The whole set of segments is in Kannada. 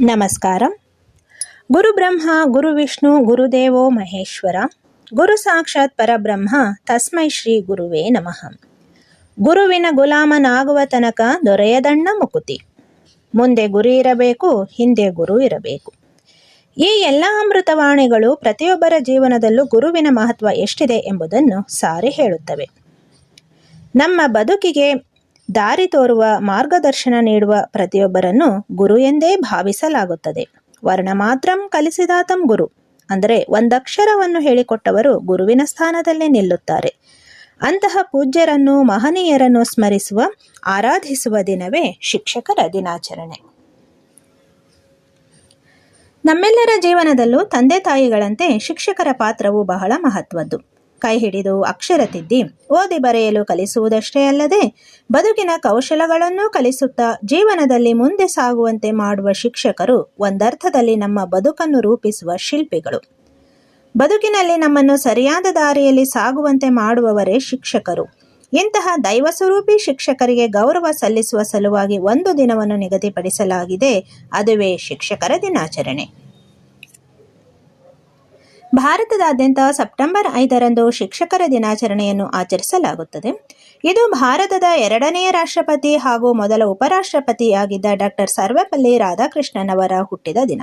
ನಮಸ್ಕಾರ. ಗುರು ಬ್ರಹ್ಮ, ಗುರು ವಿಷ್ಣು ಗುರುದೇವೋ ಮಹೇಶ್ವರ, ಗುರು ಸಾಕ್ಷಾತ್ ಪರಬ್ರಹ್ಮ, ತಸ್ಮೈ ಶ್ರೀ ಗುರುವೇ ನಮಃ. ಗುರುವಿನ ಗುಲಾಮನಾಗುವ ತನಕ ದೊರೆಯದಣ್ಣ ಮುಕುತಿ. ಮುಂದೆ ಗುರಿ ಇರಬೇಕು, ಹಿಂದೆ ಗುರು ಇರಬೇಕು. ಈ ಎಲ್ಲ ಅಮೃತವಾಣಿಗಳು ಪ್ರತಿಯೊಬ್ಬರ ಜೀವನದಲ್ಲೂ ಗುರುವಿನ ಮಹತ್ವ ಎಷ್ಟಿದೆ ಎಂಬುದನ್ನು ಸಾರಿ ಹೇಳುತ್ತವೆ. ನಮ್ಮ ಬದುಕಿಗೆ ದಾರಿ ತೋರುವ ಮಾರ್ಗದರ್ಶನ ನೀಡುವ ಪ್ರತಿಯೊಬ್ಬರನ್ನು ಗುರು ಎಂದೇ ಭಾವಿಸಲಾಗುತ್ತದೆ. ವರ್ಣ ಮಾತ್ರಂ ಕಲಿಸಿದಾತಂ ಗುರು. ಅಂದರೆ ಒಂದಕ್ಷರವನ್ನು ಹೇಳಿಕೊಟ್ಟವರು ಗುರುವಿನ ಸ್ಥಾನದಲ್ಲೇ ನಿಲ್ಲುತ್ತಾರೆ. ಅಂತಹ ಪೂಜ್ಯರನ್ನು, ಮಹನೀಯರನ್ನು ಸ್ಮರಿಸುವ, ಆರಾಧಿಸುವ ದಿನವೇ ಶಿಕ್ಷಕರ ದಿನಾಚರಣೆ. ನಮ್ಮೆಲ್ಲರ ಜೀವನದಲ್ಲೂ ತಂದೆ ತಾಯಿಗಳಂತೆ ಶಿಕ್ಷಕರ ಪಾತ್ರವು ಬಹಳ ಮಹತ್ವದ್ದು. ಕೈ ಹಿಡಿದು ಅಕ್ಷರ ತಿದ್ದಿ, ಓದಿ ಬರೆಯಲು ಕಲಿಸುವುದಷ್ಟೇ ಅಲ್ಲದೆ ಬದುಕಿನ ಕೌಶಲಗಳನ್ನು ಕಲಿಸುತ್ತಾ ಜೀವನದಲ್ಲಿ ಮುಂದೆ ಸಾಗುವಂತೆ ಮಾಡುವ ಶಿಕ್ಷಕರು ಒಂದರ್ಥದಲ್ಲಿ ನಮ್ಮ ಬದುಕನ್ನು ರೂಪಿಸುವ ಶಿಲ್ಪಿಗಳು. ಬದುಕಿನಲ್ಲಿ ನಮ್ಮನ್ನು ಸರಿಯಾದ ದಾರಿಯಲ್ಲಿ ಸಾಗುವಂತೆ ಮಾಡುವವರೇ ಶಿಕ್ಷಕರು. ಇಂತಹ ದೈವ ಸ್ವರೂಪಿ ಶಿಕ್ಷಕರಿಗೆ ಗೌರವ ಸಲ್ಲಿಸುವ ಸಲುವಾಗಿ ಒಂದು ದಿನವನ್ನು ನಿಗದಿಪಡಿಸಲಾಗಿದೆ. ಅದುವೇ ಶಿಕ್ಷಕರ ದಿನಾಚರಣೆ. ಭಾರತದಾದ್ಯಂತ ಸೆಪ್ಟೆಂಬರ್ ಐದರಂದು ಶಿಕ್ಷಕರ ದಿನಾಚರಣೆಯನ್ನು ಆಚರಿಸಲಾಗುತ್ತದೆ. ಇದು ಭಾರತದ ಎರಡನೆಯ ರಾಷ್ಟ್ರಪತಿ ಹಾಗೂ ಮೊದಲ ಉಪರಾಷ್ಟ್ರಪತಿಯಾಗಿದ್ದ ಡಾಕ್ಟರ್ ಸರ್ವಪಲ್ಲಿ ರಾಧಾಕೃಷ್ಣನ್ ಅವರ ಹುಟ್ಟಿದ ದಿನ.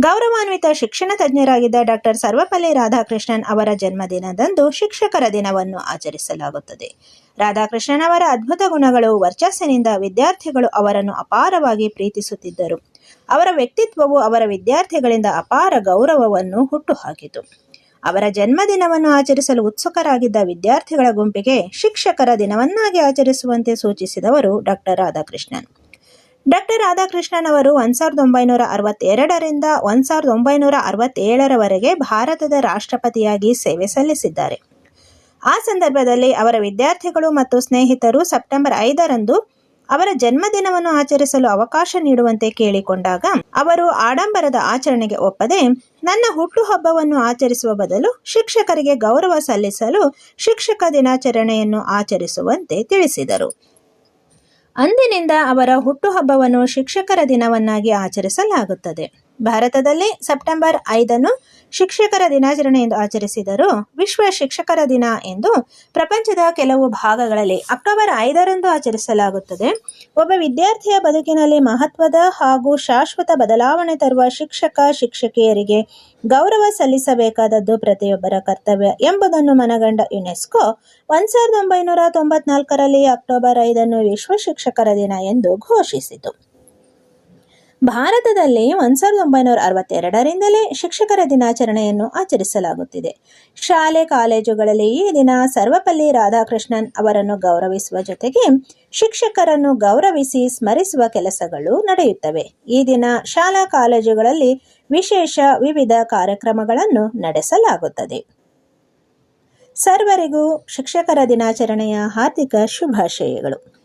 ಗೌರವಾನ್ವಿತ ಶಿಕ್ಷಣ ತಜ್ಞರಾಗಿದ್ದ ಡಾಕ್ಟರ್ ಸರ್ವಪಲ್ಲಿ ರಾಧಾಕೃಷ್ಣನ್ ಅವರ ಜನ್ಮದಿನದಂದು ಶಿಕ್ಷಕರ ದಿನವನ್ನು ಆಚರಿಸಲಾಗುತ್ತದೆ. ರಾಧಾಕೃಷ್ಣನ್ ಅವರ ಅದ್ಭುತ ಗುಣಗಳು ವರ್ಚಸ್ಸಿನಿಂದ ವಿದ್ಯಾರ್ಥಿಗಳು ಅವರನ್ನು ಅಪಾರವಾಗಿ ಪ್ರೀತಿಸುತ್ತಿದ್ದರು. ಅವರ ವ್ಯಕ್ತಿತ್ವವು ಅವರ ವಿದ್ಯಾರ್ಥಿಗಳಿಂದ ಅಪಾರ ಗೌರವವನ್ನು ಹುಟ್ಟುಹಾಕಿತು. ಅವರ ಜನ್ಮದಿನವನ್ನು ಆಚರಿಸಲು ಉತ್ಸುಕರಾಗಿದ್ದ ವಿದ್ಯಾರ್ಥಿಗಳ ಗುಂಪಿಗೆ ಶಿಕ್ಷಕರ ದಿನವನ್ನಾಗಿ ಆಚರಿಸುವಂತೆ ಸೂಚಿಸಿದವರು ಡಾಕ್ಟರ್ ರಾಧಾಕೃಷ್ಣನ್. ಡಾಕ್ಟರ್ ರಾಧಾಕೃಷ್ಣನ್ ಅವರು ಒಂದು ಸಾವಿರದ ಒಂಬೈನೂರ ಅರವತ್ತೆರಡರಿಂದ ಒಂದು ಸಾವಿರದ ಒಂಬೈನೂರ ಅರವತ್ತೇಳರವರೆಗೆ ಭಾರತದ ರಾಷ್ಟ್ರಪತಿಯಾಗಿ ಸೇವೆ ಸಲ್ಲಿಸಿದ್ದಾರೆ. ಆ ಸಂದರ್ಭದಲ್ಲಿ ಅವರ ವಿದ್ಯಾರ್ಥಿಗಳು ಮತ್ತು ಸ್ನೇಹಿತರು ಸೆಪ್ಟೆಂಬರ್ ಐದರಂದು ಅವರ ಜನ್ಮದಿನವನ್ನು ಆಚರಿಸಲು ಅವಕಾಶ ನೀಡುವಂತೆ ಕೇಳಿಕೊಂಡಾಗ ಅವರು ಆಡಂಬರದ ಆಚರಣೆಗೆ ಒಪ್ಪದೆ ನನ್ನ ಹುಟ್ಟುಹಬ್ಬವನ್ನು ಆಚರಿಸುವ ಬದಲು ಶಿಕ್ಷಕರಿಗೆ ಗೌರವ ಸಲ್ಲಿಸಲು ಶಿಕ್ಷಕ ದಿನಾಚರಣೆಯನ್ನು ಆಚರಿಸುವಂತೆ ತಿಳಿಸಿದರು. ಅಂದಿನಿಂದ ಅವರ ಹುಟ್ಟುಹಬ್ಬವನ್ನು ಶಿಕ್ಷಕರ ದಿನವನ್ನಾಗಿ ಆಚರಿಸಲಾಗುತ್ತದೆ. ಭಾರತದಲ್ಲಿ ಸೆಪ್ಟೆಂಬರ್ ಐದನ್ನು ಶಿಕ್ಷಕರ ದಿನಾಚರಣೆ ಎಂದು ಆಚರಿಸಿದರು. ವಿಶ್ವ ಶಿಕ್ಷಕರ ದಿನ ಎಂದು ಪ್ರಪಂಚದ ಕೆಲವು ಭಾಗಗಳಲ್ಲಿ ಅಕ್ಟೋಬರ್ ಐದರಂದು ಆಚರಿಸಲಾಗುತ್ತದೆ. ಒಬ್ಬ ವಿದ್ಯಾರ್ಥಿಯ ಬದುಕಿನಲ್ಲಿ ಮಹತ್ವದ ಹಾಗೂ ಶಾಶ್ವತ ಬದಲಾವಣೆ ತರುವ ಶಿಕ್ಷಕ, ಶಿಕ್ಷಕಿಯರಿಗೆ ಗೌರವ ಸಲ್ಲಿಸಬೇಕಾದದ್ದು ಪ್ರತಿಯೊಬ್ಬರ ಕರ್ತವ್ಯ ಎಂಬುದನ್ನು ಮನಗಂಡ ಯುನೆಸ್ಕೋ ಒಂದ್ ಸಾವಿರದ ಒಂಬೈನೂರ ತೊಂಬತ್ನಾಲ್ಕರಲ್ಲಿ ಅಕ್ಟೋಬರ್ ಐದನ್ನು ವಿಶ್ವ ಶಿಕ್ಷಕರ ದಿನ ಎಂದು ಘೋಷಿಸಿತು. ಭಾರತದಲ್ಲಿ ಒಂದು ಸಾವಿರದ ಒಂಬೈನೂರ ಅರವತ್ತೆರಡರಿಂದಲೇ ಶಿಕ್ಷಕರ ದಿನಾಚರಣೆಯನ್ನು ಆಚರಿಸಲಾಗುತ್ತಿದೆ. ಶಾಲೆ, ಕಾಲೇಜುಗಳಲ್ಲಿ ಈ ದಿನ ಸರ್ವಪಲ್ಲಿ ರಾಧಾಕೃಷ್ಣನ್ ಅವರನ್ನು ಗೌರವಿಸುವ ಜೊತೆಗೆ ಶಿಕ್ಷಕರನ್ನು ಗೌರವಿಸಿ ಸ್ಮರಿಸುವ ಕೆಲಸಗಳು ನಡೆಯುತ್ತವೆ. ಈ ದಿನ ಶಾಲಾ, ಕಾಲೇಜುಗಳಲ್ಲಿ ವಿಶೇಷ ವಿವಿಧ ಕಾರ್ಯಕ್ರಮಗಳನ್ನು ನಡೆಸಲಾಗುತ್ತದೆ. ಸರ್ವರಿಗೂ ಶಿಕ್ಷಕರ ದಿನಾಚರಣೆಯ ಹಾರ್ದಿಕ ಶುಭಾಶಯಗಳು.